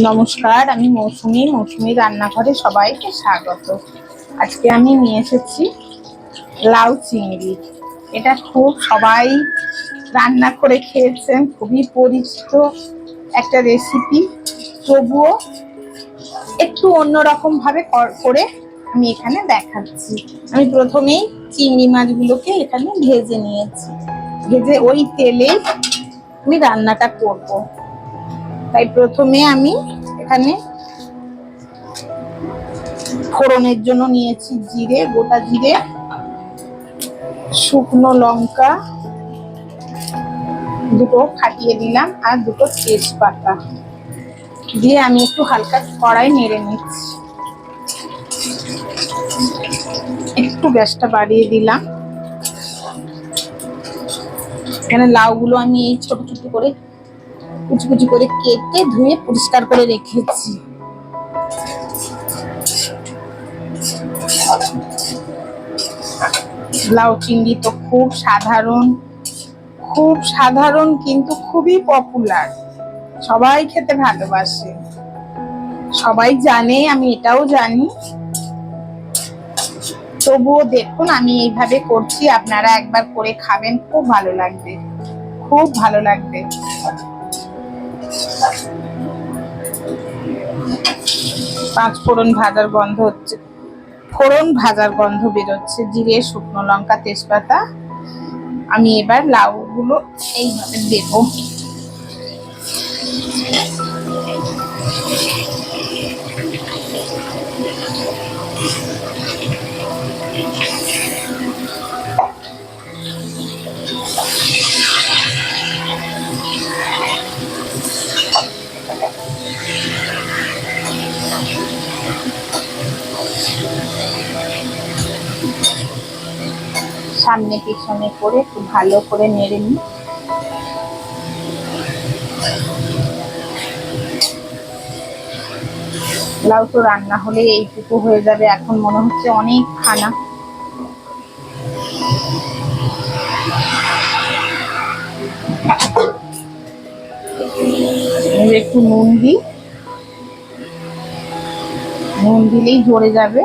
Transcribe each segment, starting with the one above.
নমস্কার, আমি মৌসুমি মৌসুমি রান্নাঘরে সবাইকে স্বাগত। আজকে আমি নিয়ে এসেছি লাউ চিংড়ি। এটা খুব সবাই রান্না করে খেয়েছেন, খুবই পরিচিত একটা রেসিপি তবুও একটু অন্যরকম ভাবে কর- করে আমি এখানে দেখাচ্ছি। আমি প্রথমেই চিংড়ি মাছগুলোকে এখানে ভেজে নিয়েছি। ভেজে ওই তেলে আমি রান্নাটা করব। তাই প্রথমে আমি এখানে ফোড়নের জন্য নিয়েছি জিরে, গোটা জিরে, শুকনো লঙ্কা, দুটো ফাটিয়ে দিলাম আর দুটো তেজপাতা দিয়ে আমি একটু হালকা কড়াই নেড়ে নিচ্ছি। একটু গ্যাসটা বাড়িয়ে দিলাম। এখানে লাউগুলো আমি এই ছোট ছোট করে কুচি কুচি করে কেটে ধুয়ে পরিষ্কার করে রেখেছি। লাউ চিংড়ি তো খুব সাধারণ। খুব সাধারণ কিন্তু খুবই পপুলার সবাই খেতে ভালোবাসে। সবাই জানে, আমি এটাও জানি। তবুও দেখুন, আমি এইভাবে করছি, আপনারা একবার করে খাবেন, খুব ভালো লাগবে। খুব ভালো লাগবে। পাঁচ ফোড়ন ভাজার গন্ধ হচ্ছে। ফোড়ন ভাজার গন্ধ বেরোচ্ছে। জিরে, শুকনো লঙ্কা, তেজপাতা। আমি এবার লাউগুলো এইভাবে দেব। সামনে পিছনে করে একটু ভালো করে নেড়ে নিই। লাউ তো রান্না হলে এইটুকু হয়ে যাবে, এখন মনে হচ্ছে অনেক খানা। একটু নুন দিই। নুন দিলেই ঝরে যাবে।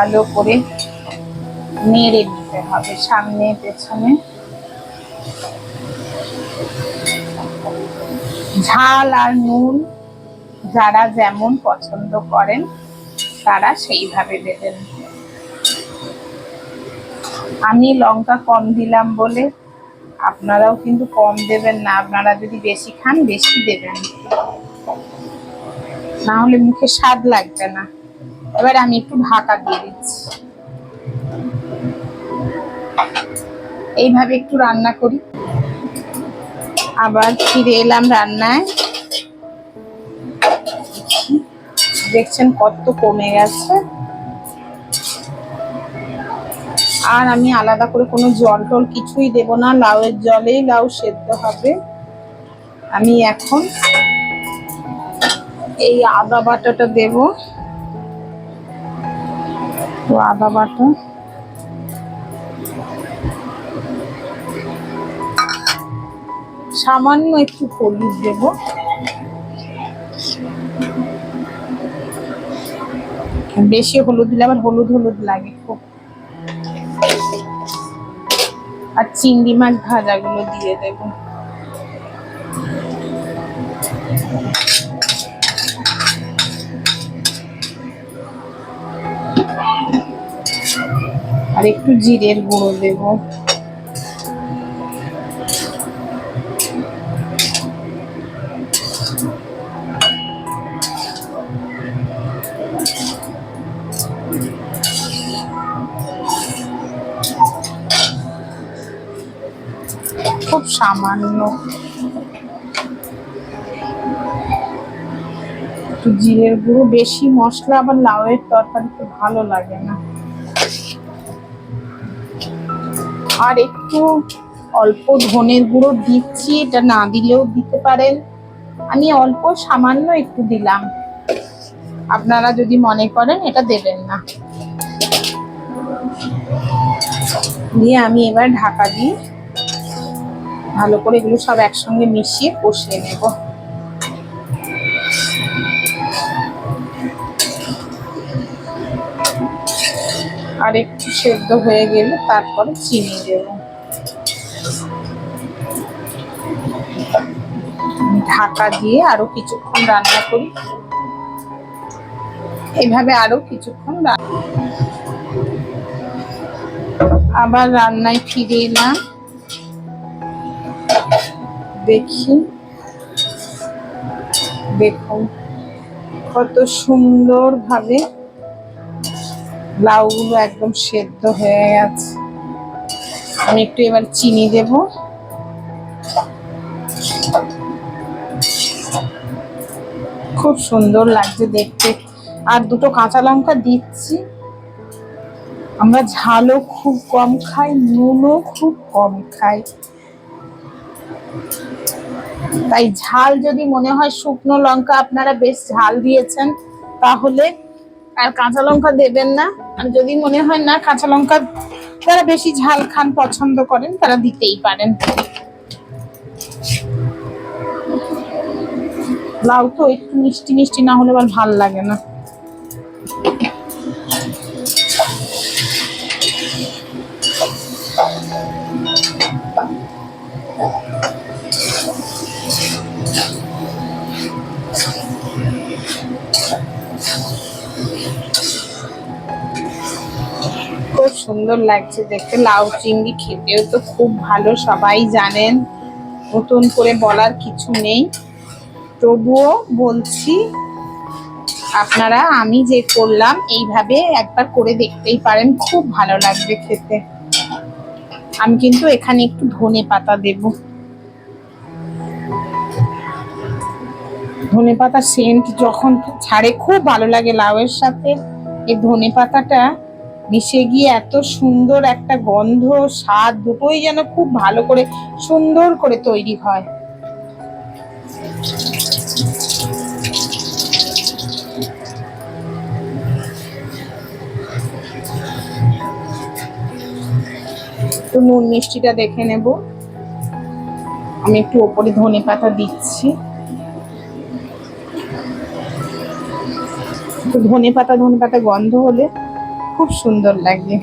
ভালো করে নেড়ে নিতে হবে সামনে, পেছনে। ঝাল আর নুন যারা যেমন পছন্দ করেন, তারা সেইভাবে দেবেন আমি লঙ্কা কম দিলাম বলে আপনারাও কিন্তু কম দেবেন না, আপনারা যদি বেশি খান, বেশি দেবেন। না হলে মুখে স্বাদ লাগবে না। এবার আমি একটু ঢাকা দিয়ে দিচ্ছি। এইভাবে একটু রান্না করি। আবার ফিরে এলাম রান্নায়। দেখছেন কত কমে গেছে। আর আমি আলাদা করে কোনো জল টল কিছুই দেব না। লাউয়ের জলেই লাউ সেদ্ধ হবে। আমি এখন এই আদা বাটাটা দেবো। তো আদা বাটা। সামান্য একটু হলুদ দেব। বেশি হলুদ দিলে আবার হলুদ হলুদ লাগে খুব। আর চিংড়ি মাছ ভাজাগুলো দিয়ে দেব। আর একটু জিরের গুঁড়ো দেব। খুব সামান্য জিরের গুঁড়ো। বেশি মশলা আবার লাউয়ের তরকারিতে ভালো লাগে না। আর একটু অল্প ধনের গুঁড়ো দিচ্ছি, এটা না দিলেও দিতে পারেন। আমি অল্প সামান্য একটু দিলাম। আপনারা যদি মনে করেন এটা দেবেন না। দিয়ে আমি এবার ঢাকা দিই ভালো করে এগুলো সব একসঙ্গে মিশিয়ে কষিয়ে নেব। আর একটু সেদ্ধ হয়ে গেলে তারপরে চিনি দেব। ঢাকা দিয়ে আরও কিছুক্ষণ রান্না করি। এভাবে আরও কিছুক্ষণ আবার রান্নায় ফিরে এলাম। দেখি। দেখুন, কত সুন্দর ভাবে লাউগুলো একদম সেদ্ধ হয়ে গেছে। আমি একটু এবার চিনি দেব। খুব সুন্দর লাগছে দেখতে। আর দুটো কাঁচা লঙ্কা দিচ্ছি। আমরা ঝালও খুব কম খাই, নুনও খুব কম খাই। তাই ঝাল যদি মনে হয় শুকনো লঙ্কা আপনারা বেশ ঝাল দিয়েছেন, তাহলে আর কাঁচা লঙ্কা দেবেন না। আর যদি মনে হয় না, কাঁচা লঙ্কা যারা বেশি ঝাল খান, পছন্দ করেন, তারা দিতেই পারেন। লাউ তো একটু মিষ্টি মিষ্টি না হলে আবার ভালো লাগে না। খুব সুন্দর লাগছে দেখতে। লাউ চিংড়ি খেতেও তো খুব ভালো, সবাই জানেন। নতুন করে বলার কিছু নেই। তবুও বলছি, আপনারা, আমি যে করলাম, এইভাবে একবার করে দেখতেই পারেন, খুব ভালো লাগবে খেতে। আমি কিন্তু এখানে একটু ধনে পাতা দেব। ধনে পাতা সেন্ট যখন ছাড়ে, খুব ভালো লাগে লাউয়ের সাথে। এই ধনে পাতাটা মিশে গিয়ে এত সুন্দর একটা গন্ধ, স্বাদ, দুটোই যেন খুব ভালো করে সুন্দর করে তৈরি হয়। একটু নুন মিষ্টিটা দেখে নেব। আমি একটু ওপরে ধনে পাতা দিচ্ছি। ধনে পাতা ধনে পাতা গন্ধ হলে খুব সুন্দর লাগে।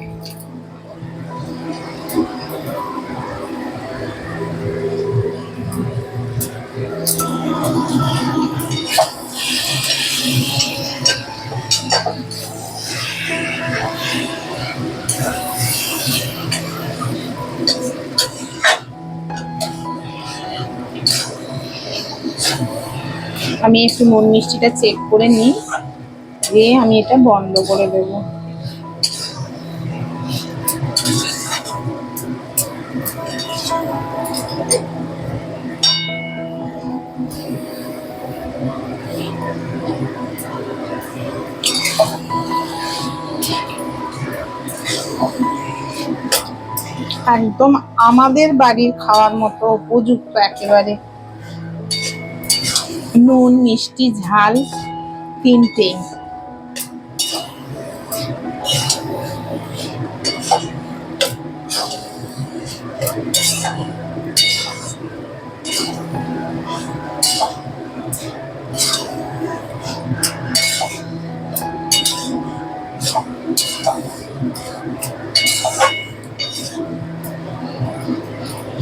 আমি একটু নুন মিষ্টিটা চেক করে নিই। দিয়ে আমি এটা বন্ধ করে দেবো। একদম আমাদের বাড়ির খাওয়ার মতো উপযুক্ত একেবারে। নুন মিষ্টি ঝাল তিনটে।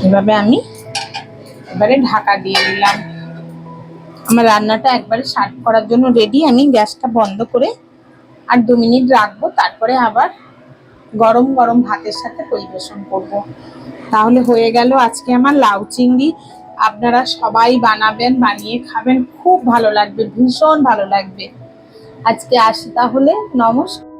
এভাবে আমি এবারে ঢাকা দিয়ে দিলাম। আমার রান্নাটা একবারে সার্ভ করার জন্য রেডি আমি গ্যাসটা বন্ধ করে আর দু মিনিট রাখব, তারপরে আবার গরম গরম ভাতের সাথে পরিবেশন করব। তাহলে হয়ে গেল আজকে আমার লাউ চিংড়ি। আপনারা সবাই বানাবেন, বানিয়ে খাবেন। খুব ভালো লাগবে, ভীষণ ভালো লাগবে। আজকে আসি তাহলে, নমস্কার।